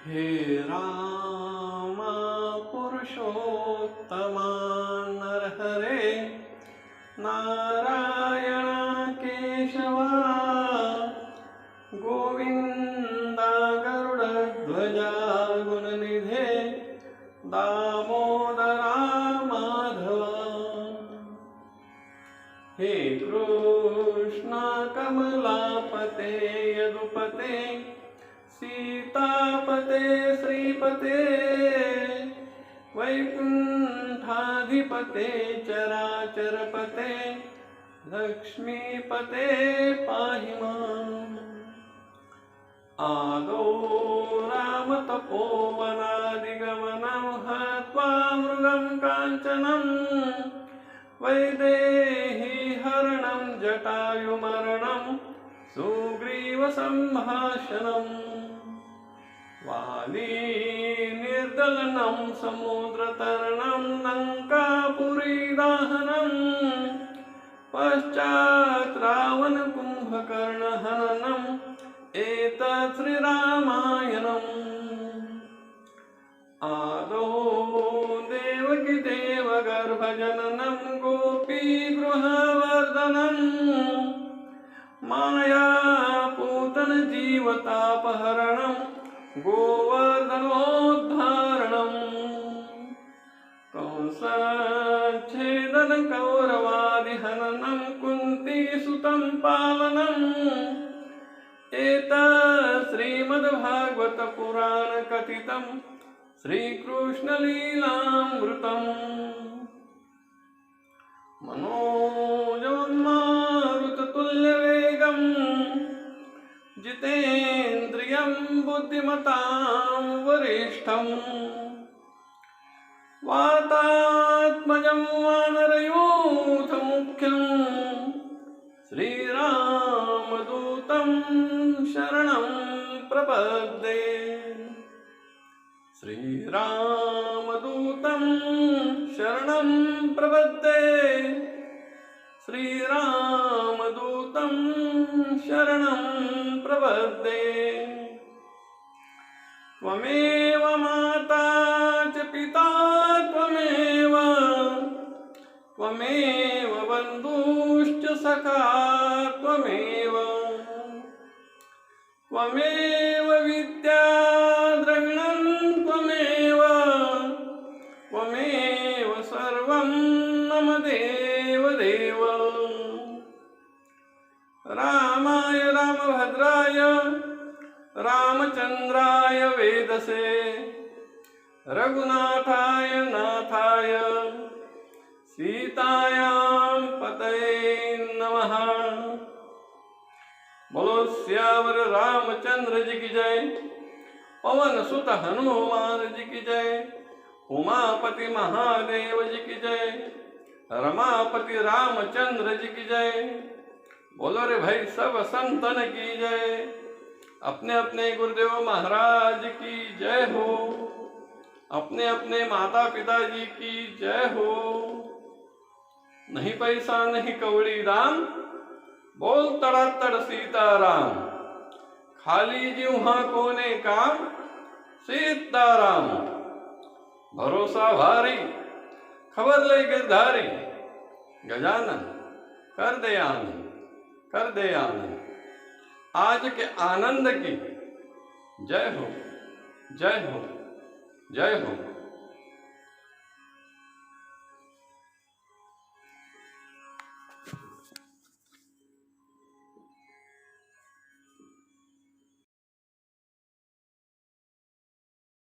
हे राम पुरुषोत्तमा नरहरे नारायण केशवा गोविन्दा गरुडध्वजा गुणनिधे दामोदरा माधवा। हे कृष्ण कमलापते यदुपते सीतापते, श्रीपते, वैकुण्ठाधिपते, चराचरपते, लक्ष्मीपते, पाहि माम्। आदौ रामतपोवनादिगमनं हत्वा मृगं काञ्चनम् वैदेही हरणं, जटायुमरणं सुग्रीवसम्भाषणम् वाली निर्दलनं समुद्रतरणं लङ्कापुरीदाहनम् पश्चात् रावणकुम्भकर्णहननम् एतत् श्रीरामायणम् आदौ देवकी देवगर्भजननं गोपीगृहवर्धनम् मायापूतनजीवतापहरणं गोवर्धनोद्धारणम् कंसच्छेदन कौरवादिहननं कुन्तीसुतं पालनम् एतत् श्रीमद्भागवतपुराणकथितं श्रीकृष्णलीलामृतम्। मनोजन्मारुततुल्यवेगम् जितेन्द्रियं बुद्धिमतां वरिष्ठम् वातात्मजं वानरयूथमुख्यम् श्रीरामदूतं शरणं प्रपद्ये। श्रीरामदूतं शरणं प्रपद्ये। श्रीरामदूतं शरणं प्रपद्ये त्वमेव माता च पिता त्वमेव त्वमेव बन्धुश्च सखा त्वमेव। त्वमेव विद्याद्रविणं रामाय, रामभद्राय रामचन्द्राय वेदसे, रघुनाथाय नाथाय, सीतायां पतये नमः। बोलो श्यावर रामचंद्र जी की जय। पवन सुत हनुमान जी की जय। उमापति महादेव जी की जय। रमापति रामचंद्र जी की जय। बोलो रे भाई, सब संतन की जय। अपने अपने गुरुदेव महाराज की जय हो। अपने अपने माता पिता जी की जय हो। नहीं पैसा, नहीं कौड़ी राम बोल तड़ा तड़ातड़ सीताराम। खाली जीव हाँ कोने काम, सीताराम। भरोसा भारी, खबर ले गिरधारी। गजानन, कर दे आनंद। कर दे आनंद। आज के आनंद की जय हो जय हो जय हो।